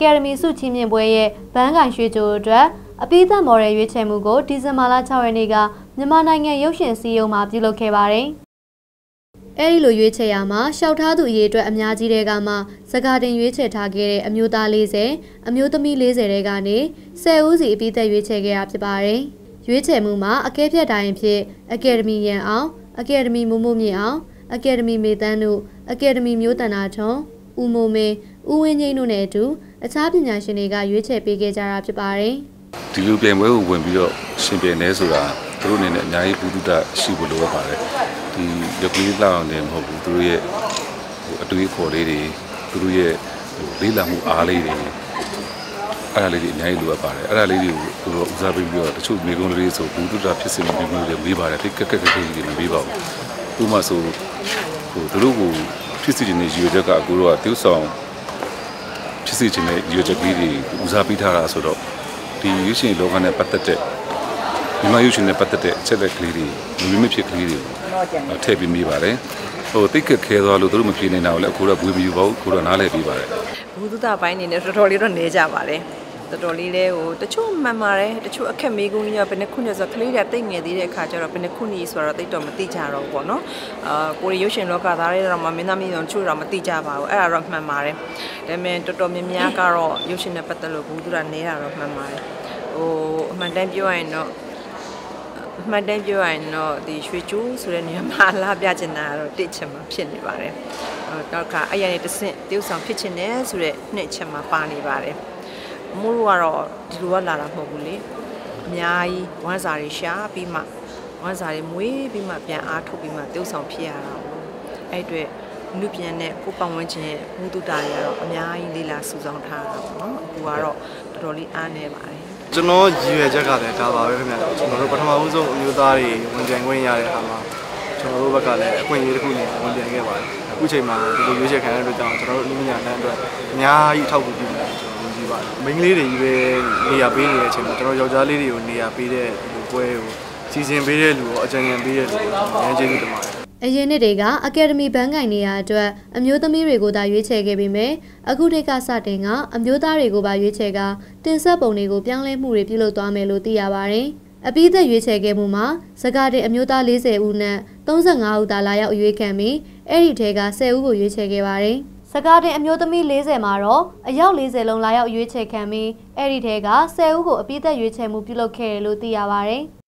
ကယ်ဒမီစုချင်းမြင့်ပွဲရဲ့ဘန်းကင်ရွှေကြိုအတွက်အပိသက်မော်ဒယ်ရွေးချယ်မှုကိုဒီဇင်ဘာလ6ရက်နေ့ကမြန်မာနိုင်ငံရုပ်ရှင်စည်းရုံးမှာပြုလုပ်ခဲ့ပါတယ်။အဲဒီလိုရွေးချယ်ရမှာရှောက်ထားသူအရေးအတွက်အများကြီးတွေကမှစကားတင်ရွေးချယ်ထားခဲ့တဲ့အမျိုးသား40အမျိုးသမီး40တဲကနေ10ဦးစီအပိသက်ရွေးချယ်ခဲ့တာဖြစ်ပါတယ်။ရွေးချယ်မှုမှာအကဲဖြတ်တိုင်းဖြစ် အကယ်ဒမီရန်အောင်အကယ်ဒမီမိုးမိုးမြင့်အောင်အကယ်ဒမီမေတန်းတို့အကယ်ဒမီမျိုးတန်နာထွန်း ဦးမိုးမင်းဦးဝင်းငိမ့်တို့နဲ့အတူအခြားပညာရှင်တွေကရွေးချယ်ပေးခဲ့ကြတာဖြစ်ပါတယ်။ဒီလိုပြိုင်ပွဲကိုဝင်ပြီးတော့ရှင်ပြိုင်နေဆိုတာသူတို့အနေနဲ့အများကြီးဘုဒ္ဓရှိဖို့လိုအပ်ပါတယ်။ဒီရုပ်ကလေးလောက်အောင်လည်းမဟုတ်ဘူးသူတို့ရဲ့ဟိုအတွေ့အခေါ်လေးတွေသူတို့ရဲ့ဟိုလေးလာမှုအားလေးတွေအဲ့ဒါလေးတွေအများကြီးလိုအပ်ပါတယ်အဲ့ဒါလေးတွေကိုသူတို့ဦးစားပေးပြီးတော့တချို့မိကုံးလေးဆိုဘုဒ္ဓဖြစ်စဉ်မျိုးမျိုးတွေမေးပါတယ်တိတ်ကက်ကက်ကက်ကြီးတွေမမေးပါဘူးဥပမာဆိုဟိုသူတို့ကို ဖြစ်စီခြင်းနဲ့ရည်ရွယ်ချက်ကအခုတော့တိ ਉ ဆောင်ဖြစ်စီခြင်းနဲ့ရည်ရွယ်ချက်ကလေးတွေဦးစားပေးထားတာဆိုတော့ဒီရွှေရှင်လောကနဲ့ပတ်သက်တဲ့မြန်မာရွှေရှင်နဲ့ပတ်သက်တဲ့အချက်လက်ကလေးတွေလူမျိုးမဖြစ်ကလေးတွေထည့်ပြီးမိပါတယ်ဟိုတိတ်ကက်ခဲသွားလို့သူတို့မပြေနေတာကိုလည်းအခုတော့ဝေမယူပါဘူးအခုတော့နားလည်ပြီးပါတယ်ဘုဒ္ဓပိုင်းနေနဲ့တော်တော်လေးတော့နေကြပါတယ် တော်တော်လေးလဲဟိုတချို့မှန်ပါတယ်တချို့အခက်မေးကုန်ကြီးကဘယ်နှခုညဆိုကလေးတွေတိတ်ငယ်သေးတဲ့အခါကျတော့ဘယ်နှခုညီဆိုတော့တိတ်တော့မသိကြတော့ဘူးပေါ့နော်အာကိုရီရုပ်ရှင်လောကသားတွေတော့မင်းသားမင်းတို့တချို့တော့မသိကြပါဘူးအဲ့ဒါတော့မှန်ပါတယ်ဒါပေမဲ့တော်တော်များများကတော့ရုပ်ရှင်နဲ့ပတ်သက်လို့ဘူးသူကနေတာတော့မှန်ပါတယ်ဟိုအမှန်တမ်းပြောရရင်တော့မှန်တမ်းပြောရရင်တော့ဒီရွှေကျိုးဆိုတဲ့နေရာမှာလာပြချင်တာတော့တစ်ချက်မှဖြစ်နေပါတယ်။တော့ခါအဲ့ရနေတဆင့်တယောက်ဆောင်ဖြစ်ချင်တယ်ဆိုတဲ့နှစ်ချက်မှပါနေပါတယ်။ မိုးတို့ကတော့ဒီလိုကလာတာမဟုတ်ဘူးလေအများကြီးဝမ်းစာတွေရှာပြီးမှဝမ်းစာတွေမွေးပြီးမှပြန်အားထုတ်ပြီးမှတုပ်ဆောင်ဖြစ်ရတာပေါ့အဲ့အတွက်လူပြန်တဲ့ကိုပတ်ဝန်းကျင်ရဲ့မူတုတာတွေကတော့အများကြီးလေးလာစုဆောင်ထားတာပေါ့နော်အခုကတော့တော်တော်လေးအားနေပါတယ်ကျွန်တော်ရည်ရွယ်ချက်ကလည်းဒါပါပဲခင်ဗျာကျွန်တော်တို့ပထမဦးဆုံးအမျိုးသားတွေဝန်ကြံခွင့်ရတဲ့အခါမှာကျွန်တော်တို့ဘက်ကလည်းအခွင့်အရေးတစ်ခုနဲ့ဝန်ကြံခဲ့ပါတယ်အခုချိန်မှာဒီလိုရွေးချယ်ခံရတဲ့အတွက်ကြောင့်ကျွန်တော်တို့လူမျိုးညာတန်းအတွက်အများကြီးထောက်ကူပြုနေတယ် ပါတယ်မိန်းကလေးတွေကြီးပဲနေရာပေးနေတဲ့အချိန်မှာကျွန်တော်ယောက်ျားလေးတွေကိုနေရာပေးတဲ့လူပွဲကိုစီစဉ်ပေးတဲ့လူကိုအကြံဉာဏ်ပေးတဲ့လူကိုအများကြီးကျေးဇူးတင်ပါတယ်အရင်နှစ်တွေကအကယ်ဒမီဘန်းကင်နေရာအတွက်အမျိုးသမီးတွေကိုသာရွေးချယ်ခဲ့ပေမဲ့အခုတည်းကစတင်ကအမျိုးသားတွေကိုပါရွေးချယ်ကတင်ဆက်ပုံတွေကိုပြောင်းလဲမှုတွေပြုလုပ်သွားမယ်လို့သိရပါတယ်။အပိသက်ရွေးချယ်ခဲ့မှုမှာစကားတင်အမျိုးသား40ဦးနဲ့35ဦးသာလာရောက်ရွေးခံပြီးအဲ့ဒီထဲက10ဦးကိုရွေးချယ်ခဲ့ပါတယ်။ စကားတင်အမျိုးသမီး40မှာတော့အယောက်40လုံးလာရောက်ရွေးချယ်ခံပြီးအဲ့ဒီထဲက10ဦးကိုအပိသက်ရွေးချယ်မှုပြုလုပ်ခဲ့တယ်လို့သိရပါဗျ။